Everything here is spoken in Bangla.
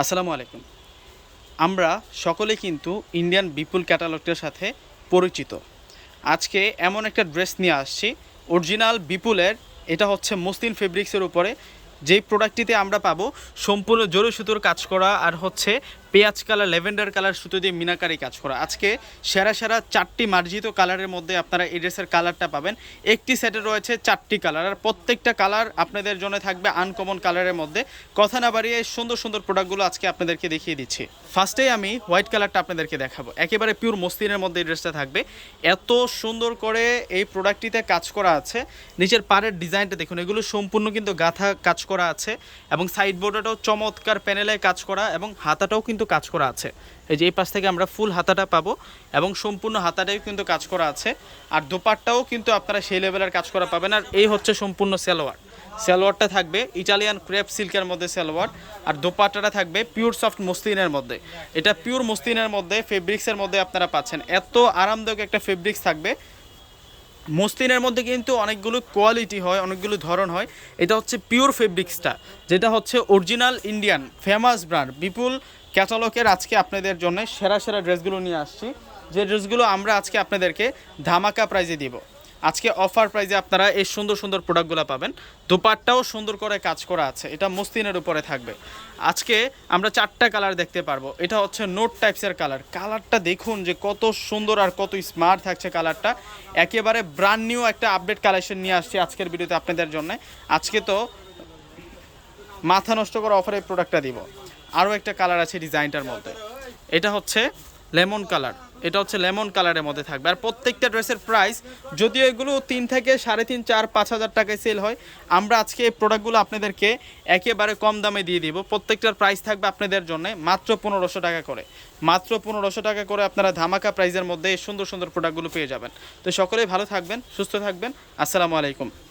আসসালামু আলাইকুম। আমরা সকলে কিন্তু ইন্ডিয়ান বিপুল ক্যাটালগটার সাথে পরিচিত। আজকে এমন একটা ড্রেস নিয়ে আসছি অরিজিনাল বিপুলের এটা হচ্ছে মসলিন ফেব্রিক্সের উপরে। যেই প্রোডাক্টটিতে আমরা পাবো, সম্পূর্ণ জোরে সুতোর কাজ করা আর হচ্ছে পেঁয়াজ কালার, ল্যাভেন্ডার কালার সুতো দিয়ে মিনাকারি কাজ করা। আজকে সেরা সেরা চারটি মার্জিত কালারের মধ্যে আপনারা এই ড্রেসের কালারটা পাবেন। একটি সেটে রয়েছে চারটি কালার আর প্রত্যেকটা কালার আপনাদের জন্য থাকবে আনকমন কালারের মধ্যে। কথা না বাড়িয়ে সুন্দর সুন্দর প্রোডাক্টগুলো আজকে আপনাদেরকে দেখিয়ে দিচ্ছি। ফার্স্টেই আমি হোয়াইট কালারটা আপনাদেরকে দেখাবো। একেবারে পিওর মসলিনের মধ্যে এই ড্রেসটা থাকবে। এত সুন্দর করে এই প্রোডাক্টটিতে কাজ করা আছে। নিচের পাড়ের ডিজাইনটা দেখুন, এগুলো সম্পূর্ণ কিন্তু গাথা কাজ করা আছে এবং সাইড বোর্ডটাও চমৎকার প্যানেলে কাজ করা এবং হাতাটাও কিন্তু কাজ করা আছে। এই যে এই পাশ থেকে আমরা ফুল হাতাটা পাবো এবং সম্পূর্ণ হাতাটাও কিন্তু কাজ করা আছে। আর দোপাট্টাও কিন্তু আপনারা সেই লেভেলের কাজ করা পাবেন। আর এই হচ্ছে সম্পূর্ণ সালোয়ার। সালোয়ারটা থাকবে ইটালিয়ান ক্রেপ সিল্কের মধ্যে সালোয়ার। আর দোপাট্টাটা থাকবে পিওর সফট মসলিনের মধ্যে। এটা পিওর মসলিনের মধ্যে ফেব্রিক্সের মধ্যে আপনারা পাচ্ছেন। এত আরামদায়ক একটা ফেব্রিক্স থাকবে। মসলিনের মধ্যে কিন্তু অনেকগুলো কোয়ালিটি হয়, অনেকগুলো ধরন হয়। এটা হচ্ছে পিওর ফেব্রিক্সটা যেটা হচ্ছে original Indian famous brand Vipul ক্যাটালগের আজকে আপনাদের জন্য সেরা সেরা ড্রেসগুলো নিয়ে আসছি। যে ড্রেসগুলো আমরা আজকে আপনাদেরকে ধামাকা প্রাইজে দিব। আজকে অফার প্রাইজে আপনারা এই সুন্দর সুন্দর প্রোডাক্টগুলো পাবেন। দোপাট্টাও সুন্দর করে কাজ করা আছে। এটা মসলিনের উপরে থাকবে। আজকে আমরা চারটা কালার দেখতে পারব। এটা হচ্ছে নোট টাইপসের কালার কালারটা দেখুন যে কত সুন্দর আর কত স্মার্ট থাকছে কালারটা একেবারে ব্র্যান্ড নিউ একটা আপডেট কালেকশন নিয়ে আসছি আজকের ভিডিওতে আপনাদের জন্য। আজকে তো মাথা নষ্ট করা অফারে প্রোডাক্টটা দিব। আরও একটা কালার আছে ডিজাইনটার মধ্যে। এটা হচ্ছে লেমন কালার। এটা হচ্ছে লেমন কালারের মধ্যে থাকবে। আর প্রত্যেকটা ড্রেসের প্রাইস যদিও এগুলো তিন থেকে সাড়ে তিন, চার, পাঁচ হাজার টাকায় সেল হয়, আমরা আজকে এই প্রোডাক্টগুলো আপনাদেরকে একেবারে কম দামে দিয়ে দিব। প্রত্যেকটার প্রাইস থাকবে আপনাদের জন্য মাত্র পনেরোশো টাকা করে। মাত্র পনেরোশো টাকা করে আপনারা ধামাকা প্রাইজের মধ্যে সুন্দর সুন্দর প্রোডাক্টগুলো পেয়ে যাবেন। তো সকলেই ভালো থাকবেন, সুস্থ থাকবেন। আসসালামু আলাইকুম।